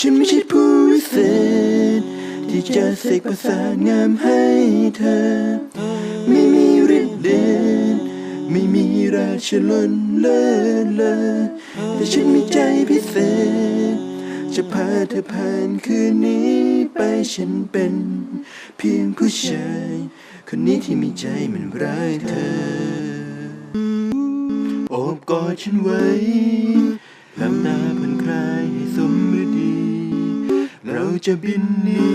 ฉันไม่ใช่ผู้วิเศษ ที่จะเสกประสาทงามให้เธอ ไม่มีฤทธิ์เดชไม่มีราชลนเลิศเลอแต่ฉันมีใจพิเศษ จะพาเธอผ่านคืนนี้ไปฉันเป็น เพียงผู้ชายคนนี้ที่มีใจมันรักเธอโอบกอดฉันไว้ลับตาผ่อนา จะบินหนี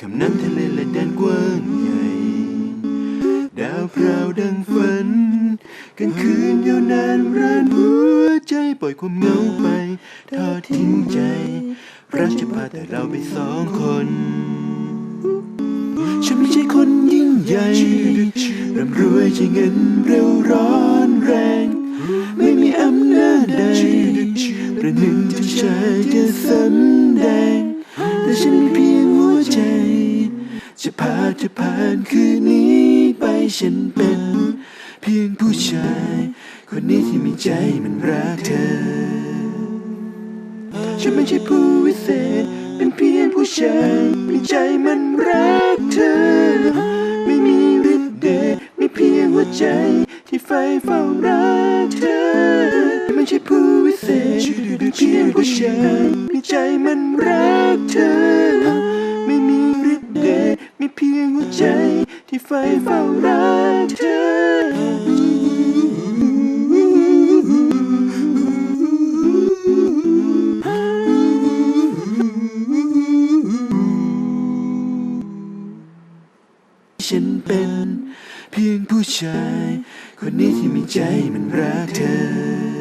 คำน้ำทะเลและแดนกว้างใหญ่ ดาวพราวดังฝันกลางคืนยาวนานรันหัวใจปล่อยความเหงาไปทอดทิ้งใจรักจะพาแต่เราไปสองคน ฉันไม่ใช่คนยิ่งใหญ่ร่ำรวยใช้เงินเร็วร้อนแรง ไม่มีอำนาจใดประหนึ่งจะชายจะสำแดง แต่ฉันมีเพียงหัวใจ จะพาเธอผ่านคืนนี้ไปฉันเป็น เพียงผู้ชาย คนนี้ที่มีใจมันรักเธอ ฉันไม่ใช่ผู้วิเศษ เป็นเพียงผู้ชายมีใจมันรักเธอ ไม่มีฤทธิ์เดชมีเพียงหัวใจที่ไฟเฝ้ารักเธอ เศษเป็นเพียงผู้ชายมีใจมันรักเธอ ไม่มีฤทธิ์เดชมีเพียงหัวใจที่ไฟเฝ้ารักเธอฉันเป็นเพียงผู้ชาย คนนี้ที่มีใจมันรักเธอ